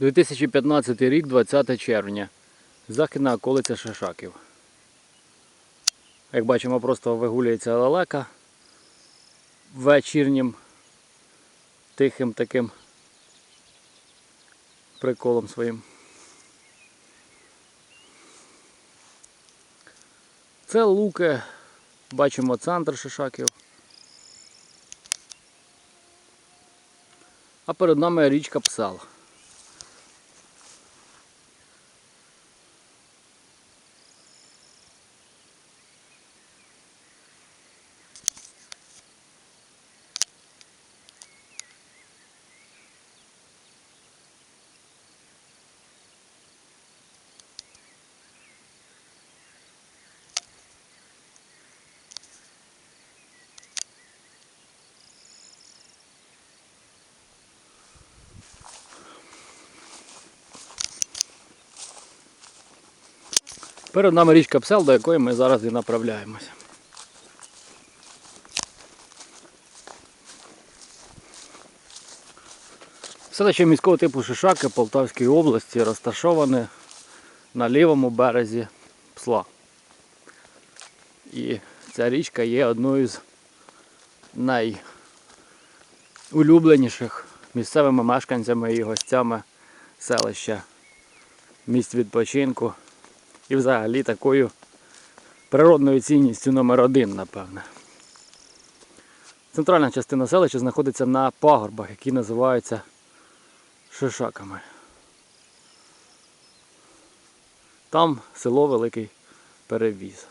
2015 рік, 20 червня. Західна околиця Шишаків. Як бачимо, просто вигулюється лелека вечірнім тихим таким приколом своїм. Це луки, бачимо центр Шишаків. А перед нами річка Псал. Перед нами річка Псел, до якої ми зараз і направляємося. Селище міського типу Шишаки Полтавської області розташоване на лівому березі Псла. І ця річка є одною з найулюбленіших місцевими мешканцями і гостями селища місць відпочинку і взагалі такою природною цінністю номер один, напевне. Центральна частина селища знаходиться на пагорбах, які називаються Шишаками. Там село Великий Перевіз.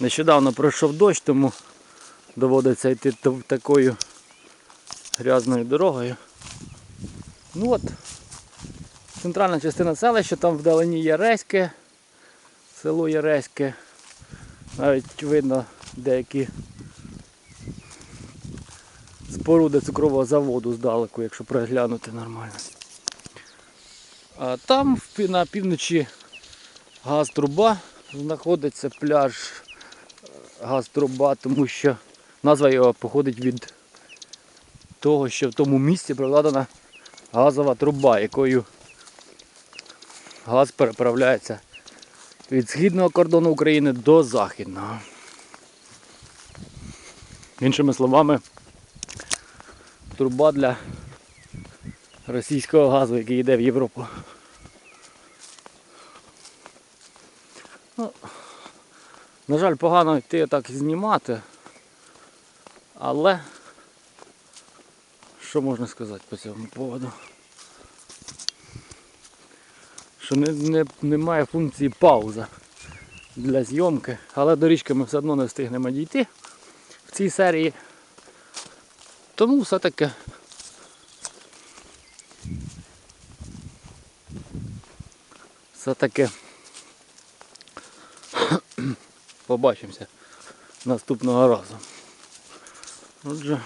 Нещодавно пройшов дощ, тому доводиться йти такою грязною дорогою. Ну от, центральна частина селища, там вдалині Яреське, село Яреське. Навіть видно деякі споруди цукрового заводу здалеку, якщо переглянути нормально. А там на півночі газ-труба знаходиться пляж е, газ-труба, тому що назва його походить від того, що в тому місці прокладена газова труба, якою газ переправляється від східного кордону України до західного. Іншими словами, труба для російського газу, який йде в Європу. Ну, на жаль, погано йти так знімати, але що можна сказати по цьому поводу? Що не, не, немає функції пауза для зйомки, але до річки ми все одно не встигнемо дійти в цій серії. Тому все-таки все-таки побачимося наступного разу. Отже.